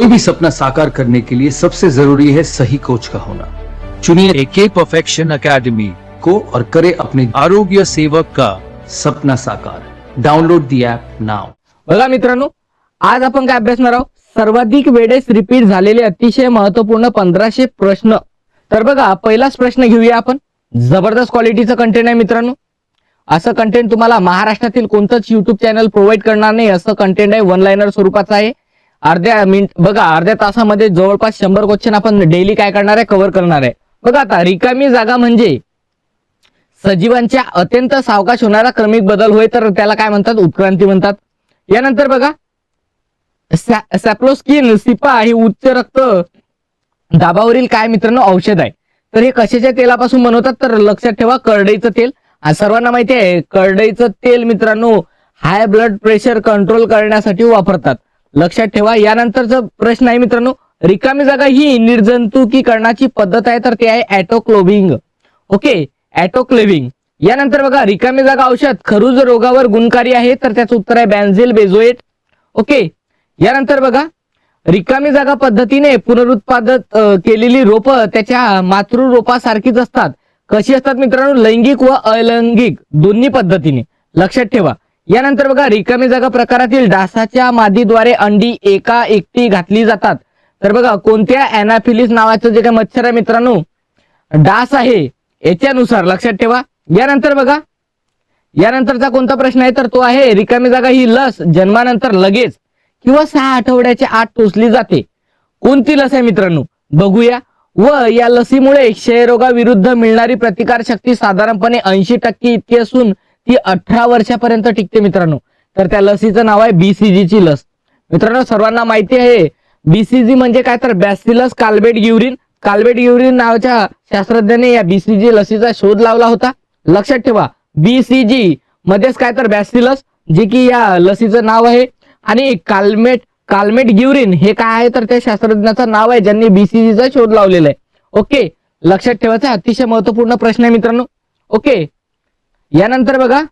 कोई भी सपना साकार करने के लिए सबसे जरूरी है सही कोच का होना। चुनिए एक एके परफेक्शन अकेडमी को और करे अपने आरोग्य सेवक का सपना साकार। डाउनलोड द ऐप नाउ बघा मित्रांनो आज आपण काय अभ्यासणार आहोत? सर्वाधिक वेळेस रिपीट झालेले अतिशय महत्त्वपूर्ण पंधराशे प्रश्न. तर बघा पहिलाच प्रश्न घेऊया आपण. जबरदस्त क्वालिटीचं कंटेंट आहे मित्रांनो. असं कंटेंट तुम्हाला महाराष्ट्रातील कोणतंच युट्यूब चॅनल प्रोव्हाइड करणार नाही असं कंटेंट आहे वन लाईनर स्वरूपाचं आहे. अर्ध्या मिनिट बघा अर्ध्या तासामध्ये जवळपास शंभर क्वेश्चन आपण डेली काय करणार आहे? कव्हर करणार आहे. बघा आता रिकामी जागा म्हणजे सजीवांच्या अत्यंत सावकाश होणारा क्रमिक बदल होय तर त्याला काय म्हणतात? उत्क्रांती म्हणतात. यानंतर बघा सॅ- सॅप्लोस्किन सिपा ही उच्च रक्त दाबावरील काय मित्रांनो? औषध आहे. तर हे कशाच्या तेलापासून बनवतात? तर लक्षात ठेवा करडईचं तेल. सर्वांना माहिती आहे करडईचं तेल मित्रांनो हाय ब्लड प्रेशर कंट्रोल करण्यासाठी वापरतात. लक्षात ठेवा. यानंतरचा प्रश्न आहे मित्रांनो रिकामी जागा ही निर्जंतुकीकरणाची पद्धत आहे तर ते आहे ऍटोक्लोबिंग ओके ॲटोक्लेविंग यानंतर बघा रिकामी जागा औषध खरुज रोगावर गुणकारी आहे तर त्याचं उत्तर आहे बॅन्झिल बेझोएट. ओके यानंतर बघा रिकामी जागा पद्धतीने पुनरुत्पादक केलेली रोपं त्याच्या मातृरोपासारखीच असतात. कशी असतात मित्रांनो? लैंगिक व अलैंगिक दोन्ही पद्धतीने. लक्षात ठेवा. यानंतर बघा रिकामी जागा प्रकारातील डासाच्या मादीद्वारे अंडी एका एकटी घातली जातात. तर बघा कोणत्या अॅनाफिलिस नावाचं जे काही मच्छर आहे मित्रांनो डास आहे याच्यानुसार लक्षात ठेवा. यानंतर बघा यानंतरचा कोणता प्रश्न आहे? तर तो आहे रिकामी जागा ही लस जन्मानंतर लगेच किंवा सहा आठवड्याच्या आत टोचली जाते. कोणती लस आहे मित्रांनो? बघूया. व या लसीमुळे क्षयरोगाविरुद्ध मिळणारी प्रतिकार शक्ती साधारणपणे ऐंशी टक्के इतकी असून ती अठरा वर्षापर्यंत टिकते मित्रांनो. तर त्या लसीचं नाव आहे बीसीजी ची लस. मित्रांनो सर्वांना माहिती आहे बीसीजी म्हणजे काय तर बॅसिलस काल्बेट ग्युरिन काल्बेट ग्युरिन नावाच्या शास्त्रज्ञाने या बीसीजी लसीचा शोध लावला होता. लक्षात ठेवा बीसीजी मध्येच काय तर बॅसिलस जे की या लसीचं नाव आहे. आणि काल्मेट काल्मेट ग्युरिन हे काय आहे तर त्या शास्त्रज्ञाचं नाव आहे ज्यांनी बीसीजीचा शोध लावलेला आहे. ओके लक्षात ठेवायचा अतिशय महत्त्वपूर्ण प्रश्न आहे मित्रांनो. ओके यानंतर बघा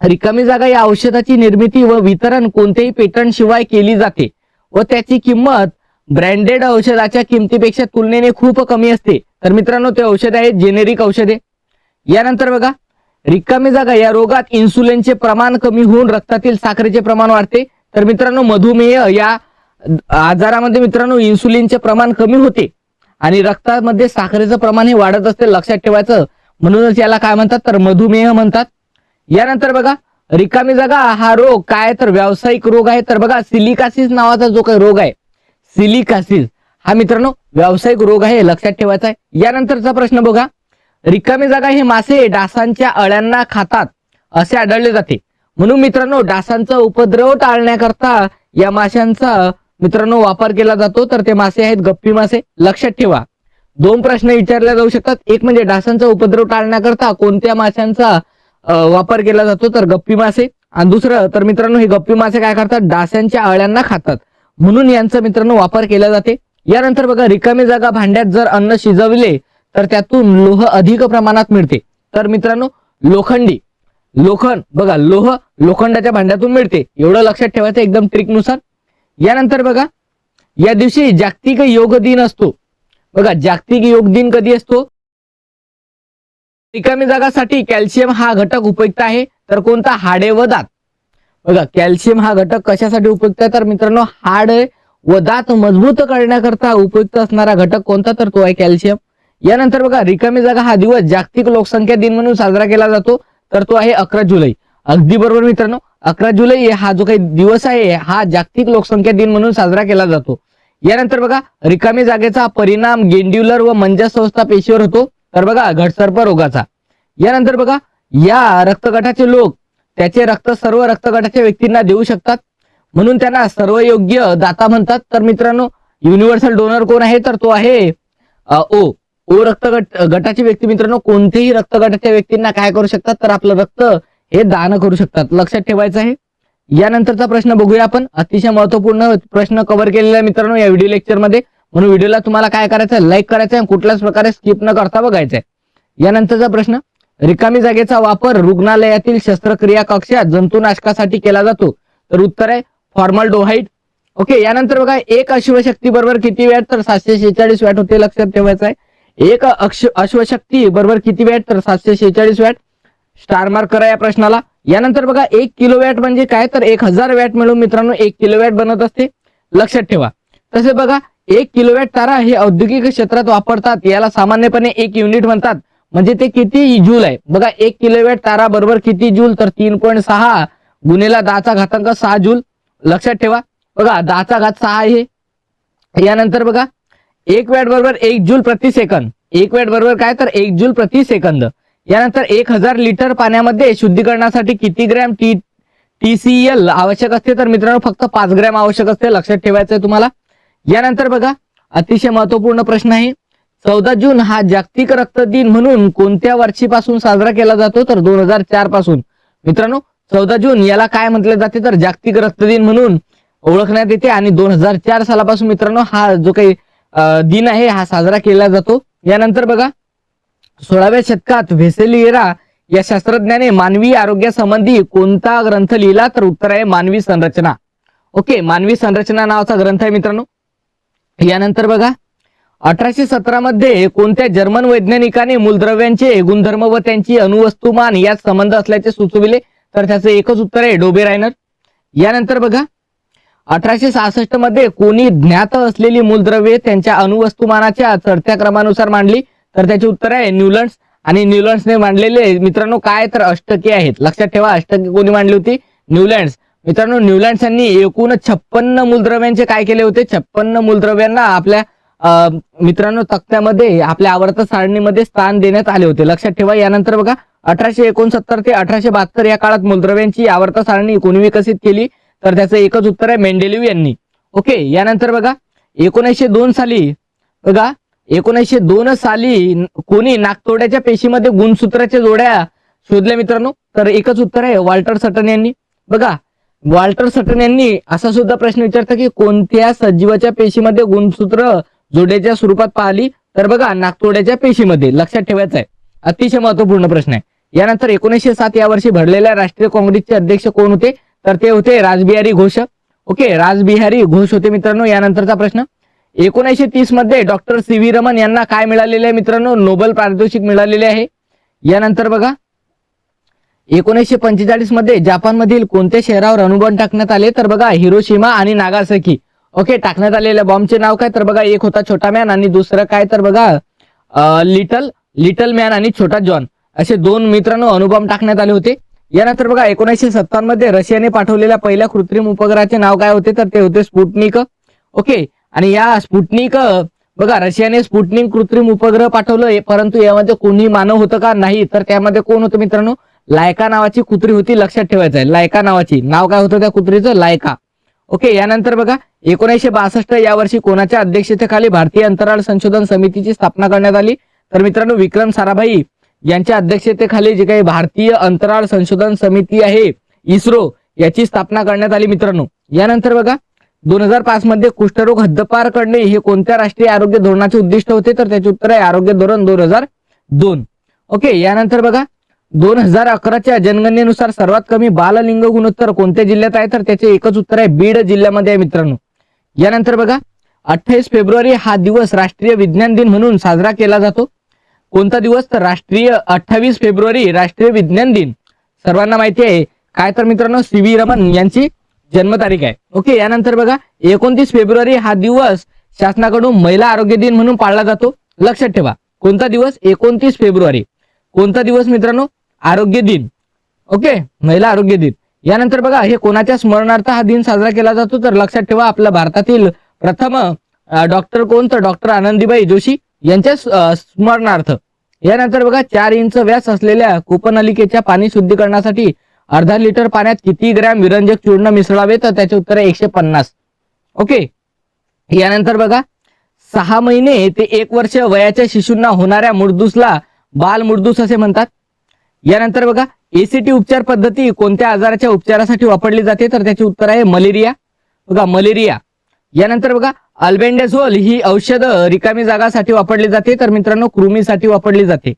रिकामी जागा या औषधाची निर्मिती व वितरण कोणत्याही पेटंट शिवाय केली जाते व त्याची किंमत ब्रँडेड औषधाच्या किमतीपेक्षा तुलनेने खूप कमी असते. तर मित्रांनो ते औषध आहे जेनेरिक औषधे. यानंतर बघा रिकामी जागा या रोगात इन्सुलिनचे प्रमाण कमी होऊन रक्तातील साखरेचे प्रमाण वाढते. तर मित्रांनो मधुमेह या आजारामध्ये मित्रांनो इन्सुलिनचे प्रमाण कमी होते आणि रक्तामध्ये साखरेचं प्रमाण हे वाढत असते. लक्षात ठेवायचं म्हणूनच याला काय म्हणतात? तर मधुमेह म्हणतात. यानंतर बघा रिकामी जागा हा रोग काय तर व्यावसायिक रोग आहे. तर बघा सिलिकासिस नावाचा जो काही रोग आहे सिलिकासिस हा मित्रांनो व्यावसायिक रोग आहे लक्षात ठेवायचा आहे. यानंतरचा प्रश्न बघा रिकामी जागा हे मासे डासांच्या अळ्यांना खातात असे आढळले जाते. म्हणून मित्रांनो डासांचा उपद्रव टाळण्याकरता या माशांचा मित्रांनो वापर केला जातो. तर ते मासे आहेत गप्पी मासे. लक्षात ठेवा. दोन प्रश्न विचारले जाऊ शकतात. एक म्हणजे डासांचा उपद्रव टाळण्याकरता कोणत्या माशांचा वापर केला जातो? तर गप्पी मासे. आणि दुसरं तर मित्रांनो हे गप्पी मासे काय करतात? डासांच्या अळ्यांना खातात. म्हणून यांचा मित्रांनो वापर केला जाते. यानंतर बघा रिकामी जागा भांड्यात जर अन्न शिजवले तर त्यातून लोह अधिक प्रमाणात मिळते. तर मित्रांनो लोखंडी. लोखंड बघा लोह लोखंडाच्या भांड्यातून मिळते. एवढं लक्षात ठेवायचं एकदम ट्रिकनुसार यानंतर बघा या दिवशी जागतिक योग दिन असतो. बघा जागतिक योग दिन कधी असतो? रिकामी जागासाठी कॅल्शियम हा घटक उपयुक्त आहे तर कोणता? हाडे व दात. बघा कॅल्शियम हा घटक कशासाठी उपयुक्त आहे? तर मित्रांनो हाड व दात मजबूत करण्याकरता उपयुक्त असणारा घटक कोणता? तर तो आहे कॅल्शियम. यानंतर बघा रिकामी जागा हा दिवस जागतिक लोकसंख्या दिन म्हणून साजरा केला जातो तर तो आहे अकरा जुलै. अगदी बरोबर मित्रांनो अकरा जुलै हा जो काही दिवस आहे हा जागतिक लोकसंख्या दिन म्हणून साजरा केला जातो. यानंतर बघा रिकामी जागेचा परिणाम गेंड्युलर व मंजसंस्था पेशीवर होतो. तर बघा घटसर्प रोगाचा. यानंतर बघा या रक्तगटाचे लोक त्याचे रक्त सर्व रक्तगटाच्या व्यक्तींना देऊ शकतात. म्हणून त्यांना सर्व योग्य दाता म्हणतात. तर मित्रांनो युनिव्हर्सल डोनर कोण आहे? तर तो आहे ओ. ओ रक्तगट गटाचे व्यक्ती मित्रांनो कोणतेही रक्तगटाच्या व्यक्तींना काय करू शकतात? तर आपलं रक्त हे दान करू शकतात. लक्षात ठेवायचं आहे. यानंतरचा प्रश्न बघूया आपण. अतिशय महत्त्वपूर्ण प्रश्न कव्हर केलेला आहे मित्रांनो या व्हिडिओ लेक्चरमध्ये म्हणून व्हिडिओला तुम्हाला काय करायचं लाईक करायचं आहे कुठल्याच प्रकारे स्किप न करता बघायचं आहे. यानंतरचा प्रश्न रिकामी जागेचा वापर रुग्णालयातील शस्त्रक्रिया कक्षात जंतुनाशकासाठी केला जातो. तर उत्तर आहे फॉर्मल डोहाईट ओके यानंतर बघा एक अश्वशक्ती बरोबर किती वॅट? तर सातशे शेहेचाळीस वॅट होते लक्षात ठेवायचं आहे. एक अक्ष अश्वशक्ती बरोबर किती वॅट? तर सातशे शेहेचाळीस वॅट. स्टार मार्क करा या प्रश्नाला. यानंतर बघा एक किलो वॅट म्हणजे काय? तर एक हजार वॅट मिळून मित्रांनो एक किलो वॅट बनत असते. लक्षात ठेवा. तसे बघा एक किलोवॅट तारा हे औद्योगिक क्षेत्रात वापरतात. याला सामान्यपणे एक युनिट म्हणतात. म्हणजे ते किती जूल आहे? बघा एक किलोवॅट तारा बरोबर किती जूल? तर तीन पॉईंट सहा गुन्हेला दहाचा घातांक सहा जूल. लक्षात ठेवा. बघा दहाचा घात सहा आहे. यानंतर बघा एक वॅट बरोबर एक जूल प्रति सेकंद. एक वॅट बरोबर काय? तर एक जूल प्रति सेकंद. यानंतर एक हजार लिटर पाण्यामध्ये शुद्धीकरणासाठी किती ग्रॅम टी टीसीएल आवश्यक असते? तर मित्रांनो फक्त पाच ग्रॅम आवश्यक असते. लक्षात ठेवायचं आहे तुम्हाला. यानंतर बघा अतिशय महत्त्वपूर्ण प्रश्न आहे. चौदा जून हा जागतिक रक्त दिन म्हणून कोणत्या वर्षीपासून साजरा केला जातो? तर दोन हजार चारपासून मित्रांनो चौदा जून याला काय म्हटले जाते? तर जागतिक रक्त दिन म्हणून ओळखण्यात येते. आणि दोन हजार चार सालापासून मित्रांनो हा जो काही दिन आहे हा साजरा केला जातो. यानंतर बघा सोळाव्या शतकात व्हेसेलिएरा या शास्त्रज्ञाने मानवी आरोग्यासंबंधी कोणता ग्रंथ लिहिला तर उत्तर आहे मानवी संरचना. ओके मानवी संरचना नावाचा ग्रंथ आहे मित्रांनो. यानंतर बघा अठराशे सतरा मध्ये कोणत्या जर्मन वैज्ञानिकाने मूलद्रव्यांचे गुणधर्म व त्यांची अणुवस्तुमान यात संबंध असल्याचे सुचविले? तर त्याचं एकच उत्तर आहे डोबे रायनर. यानंतर बघा अठराशे सहासष्टमध्ये कोणी ज्ञात असलेली मूलद्रव्ये त्यांच्या अणुवस्तुमानाच्या चढत्या क्रमानुसार मांडली? तर त्याचे उत्तर आहे न्यूलंड्स. आणि न्यूलंड्सने मांडलेले मित्रांनो काय तर अष्टके आहेत. लक्षात ठेवा अष्टके कोणी मांडली होती? न्यूलँड्स. मित्रांनो न्यूलँड्स यांनी एकूण छप्पन्न मूलद्रव्यांचे काय केले होते? छप्पन्न मूलद्रव्यांना आपल्या मित्रांनो तक्त्यामध्ये आपल्या आवर्त सारणीमध्ये स्थान देण्यात आले होते. लक्षात ठेवा यानंतर बघा अठराशे एकोणसत्तर ते अठराशे बहात्तर या काळात मूलद्रव्यांची आवर्त सारणी कोणी विकसित केली? तर त्याचं एकच उत्तर आहे मेंडेलिव्ह यांनी. ओके यानंतर बघा एकोणीसशे दोन साली बघा एकोणीसशे दोन साली कोणी नागतोड्याच्या पेशीमध्ये गुणसूत्राच्या जोड्या शोधल्या मित्रांनो? तर एकच उत्तर आहे वाल्टर सटन यांनी. बघा वाल्टर सटन यांनी असा सुद्धा प्रश्न विचारता की कोणत्या सजीवाच्या पेशीमध्ये गुणसूत्र जोड्याच्या स्वरूपात पाहिली? तर बघा नागतोड्याच्या पेशीमध्ये लक्षात ठेवायचं आहे. अतिशय महत्त्वपूर्ण प्रश्न आहे. यानंतर एकोणीसशे सात या वर्षी भरलेल्या राष्ट्रीय काँग्रेसचे अध्यक्ष कोण होते? तर ते होते राजबिहारी घोष. ओके राजबिहारी घोष होते मित्रांनो यानंतरचा प्रश्न. एकोणीसशे तीसमध्ये डॉक्टर सी व्ही रमन यांना काय मिळालेले आहे मित्रांनो? नोबेल पारितोषिक मिळालेले आहे. यानंतर बघा. एकोणीसशे पंचेचाळीसमध्ये जपानमधील कोणत्या शहरावर अणुबॉम्ब टाकण्यात आले? तर बघा हिरोशिमा आणि नागासकी. ओके टाकण्यात आलेल्या बॉम्बचे नाव काय? तर बघा एक होता छोटा मॅन आणि दुसरं काय? तर बघा लिटल लिटल मॅन आणि छोटा जॉन. असे दोन मित्रांनो अणुबॉम्ब टाकण्यात आले होते. यानंतर बघा एकोणीसशे सत्तावन्नमध्ये रशियाने पाठवलेल्या पहिल्या कृत्रिम उपग्रहाचे नाव काय होते? तर ते होते स्पुटनिक. ओके आणि या स्पुटनिक बघा रशियाने स्पुटनिक कृत्रिम उपग्रह पाठवलं परंतु यामध्ये कोणी मानव होतं का नाही तर त्यामध्ये कोण होतं मित्रांनो? लायका नावाची कुत्री होती लक्षात ठेवायचं आहे. लायका नावाची. नाव काय होतं त्या कुत्रीचं? लायका. ओके यानंतर बघा एकोणीसशे बासष्ट या वर्षी कोणाच्या अध्यक्षतेखाली भारतीय अंतराळ संशोधन समितीची स्थापना करण्यात आली? तर मित्रांनो विक्रम साराभाई यांच्या अध्यक्षतेखाली जे काही भारतीय अंतराळ संशोधन समिती आहे इस्रो याची स्थापना करण्यात आली मित्रांनो. यानंतर बघा दोन हजार पाच मध्ये कुष्ठरोग हद्दपार करणे हे कोणत्या राष्ट्रीय आरोग्य धोरणाचे उद्दिष्ट होते? तर त्याचे उत्तर आहे आरोग्य धोरण दोन हजार दोन. ओके यानंतर बघा. दोन हजार अकराच्या जनगणनेनुसार सर्वात कमी बाललिंग गुणोत्तर कोणत्या जिल्ह्यात आहे? तर त्याचे एकच उत्तर आहे बीड जिल्ह्यामध्ये आहे मित्रांनो. यानंतर बघा. अठ्ठावीस फेब्रुवारी हा दिवस राष्ट्रीय विज्ञान दिन म्हणून साजरा केला जातो. कोणता दिवस? तर राष्ट्रीय अठ्ठावीस फेब्रुवारी राष्ट्रीय विज्ञान दिन. सर्वांना माहिती आहे. काय तर मित्रांनो सी व्ही रमन यांची जन्मतारीख आहे. ओके यानंतर बघा एकोणतीस फेब्रुवारी हा दिवस शासनाकडून महिला आरोग्य दिन म्हणून पाळला जातो. लक्षात ठेवा कोणता दिवस? एकोणतीस फेब्रुवारी. कोणता दिवस मित्रांनो? आरोग्य दिन. ओके महिला आरोग्य दिन. यानंतर बघा हे कोणाच्या स्मरणार्थ हा दिन साजरा केला जातो? तर लक्षात ठेवा आपल्या भारतातील प्रथम डॉक्टर कोण? तर डॉक्टर आनंदीबाई जोशी यांच्या स्मरणार्थ. यानंतर बघा चार इंच व्यास असलेल्या कुपनलिकेच्या पाणी शुद्धीकरणासाठी अर्धा लिटर पाण्यात किती ग्रॅम विरंजक चूर्ण मिसळावे? तर त्याचे उत्तर आहे एकशे पन्नास. ओके यानंतर बघा. सहा महिने ते एक वर्ष वयाच्या शिशूंना होणाऱ्या मुर्दूसला बाल मुर्दूस असे म्हणतात. यानंतर बघा. एसीटी उपचार पद्धती कोणत्या आजाराच्या उपचारासाठी वापरली जाते? तर त्याचे उत्तर आहे मलेरिया. बघा मलेरिया. यानंतर बघा. अल्बेंडेझोल ही औषध रिकामी जागासाठी वापरली जाते. तर मित्रांनो कृमीसाठी वापरली जाते.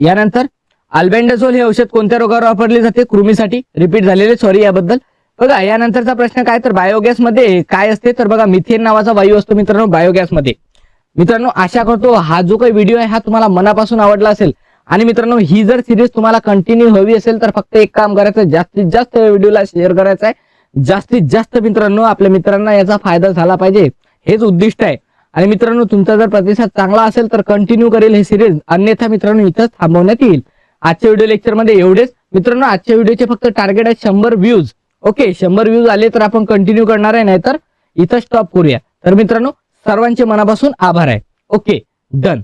यानंतर अल्बेंडेझोल हे औषध कोणत्या रोगावर वापरले जाते? कृमीसाठी. रिपीट झालेले. सॉरी याबद्दल. बघा यानंतरचा प्रश्न काय? तर बायोगॅसमध्ये काय असते? तर बघा मिथेन नावाचा वायू असतो मित्रांनो बायोगॅसमध्ये. मित्रांनो आशा करतो हा जो काही व्हिडिओ आहे हा तुम्हाला मनापासून आवडला असेल. आणि मित्रांनो ही जर सिरीज तुम्हाला कंटिन्यू हवी असेल तर फक्त एक काम करायचं जास्तीत जास्त व्हिडिओला शेअर करायचा आहे जास्तीत जास्त मित्रांनो आपल्या मित्रांना याचा फायदा झाला पाहिजे. हेच उद्दिष्ट आहे. आणि मित्रांनो तुमचा जर प्रतिसाद चांगला असेल तर कंटिन्यू करेल हे सिरीज अन्यथा मित्रांनो इथंच थांबवण्यात येईल. आजच्या व्हिडिओ लेक्चरमध्ये एवढेच. मित्रांनो आजच्या व्हिडिओचे फक्त टार्गेट आहे शंभर व्ह्यूज ओके शंभर व्ह्यूज आले तर आपण कंटिन्यू करणार आहे नाहीतर इथं स्टॉप करूया. तर मित्रांनो सर्वांचे मनापासून आभार आहे. Okay done